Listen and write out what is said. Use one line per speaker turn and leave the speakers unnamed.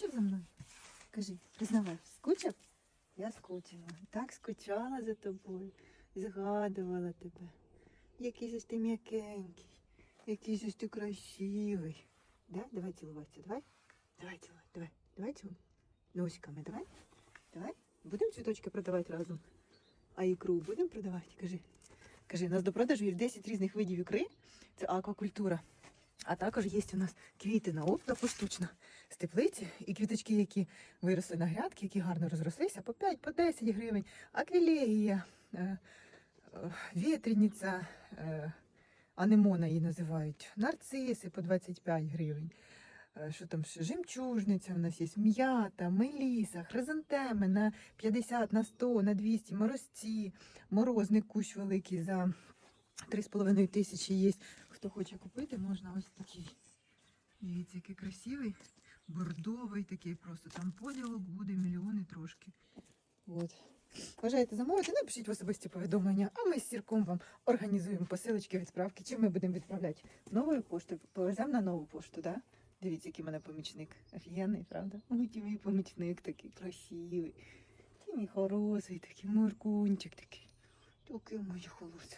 скучив за мною? Кажи, признавай, скучив? Я скучила. Так скучала за тобою. Згадувала тебе. Який же ти м'якенький, який же ти красивий. Да? Давай цілуватися, давай. Давай цілуй, давай, давай цілуй. Носиками, давай. Давай. Будемо цвіточки продавати разом. А ікру будемо продавати? Кажи. Кажи, у нас до продажу є 10 різних видів ікри. Це аквакультура. А також є у нас квіти на опто поштучно з теплиці і квіточки, які виросли на грядки, які гарно розрослися, по 5, по 10 гривень. Аквілегія, е, е, вітряниця, е, анемона її називають, нарциси по 25 гривень. Що там ще? Жемчужниця у нас є, м'ята, меліса, хризантеми на 50, на 100, на 200, морозці, морозний кущ великий за 3,5 тисячі є. Хто хоче купити, можна ось такий. Дивіться, який красивий, бордовий такий просто. Там поділок буде мільйони трошки. От. Бажаєте замовити, напишіть в особисті повідомлення, а ми з сірком вам організуємо посилочки відправки. Чим ми будемо відправляти? Новою поштою повеземо на нову пошту, да? Дивіться, який в мене помічник. Офігенний, правда? Ой, мій помічник такий красивий. Ті мій хороший, такий моркунчик такий. Такий мій холос.